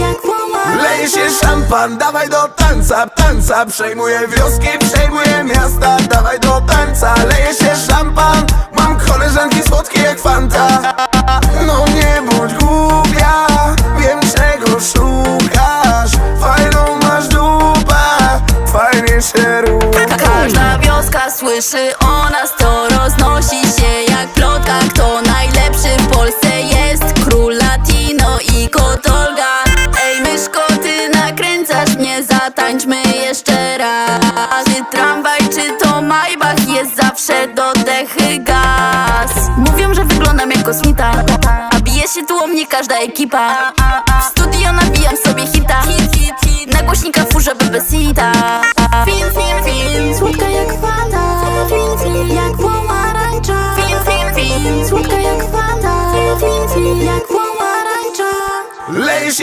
jak Leje się szampan, dawaj do tańca, tańca. Przejmuję wioski, przejmuję miasta Dawaj do tańca, leje się szampan Mam koleżanki słodkie jak fanta. No nie bądź głupia Wiem czego szukasz. Fajną masz dupę Fajnie się rusza Każda wioska słyszy o nas To roznosi się czy to Maybach Jest zawsze do dechy gaz? Mówią, że wyglądam jak kosmita A bije się tu o mnie każda ekipa. W studio nabijam sobie hita Na głośnika furzę bez hita. Fin, fin, fin Słodka jak woda Fin, fin, jak pomarańcza Fin, fin, fin Słodka jak woda Fin, fin, jak pomarańcza Lejesz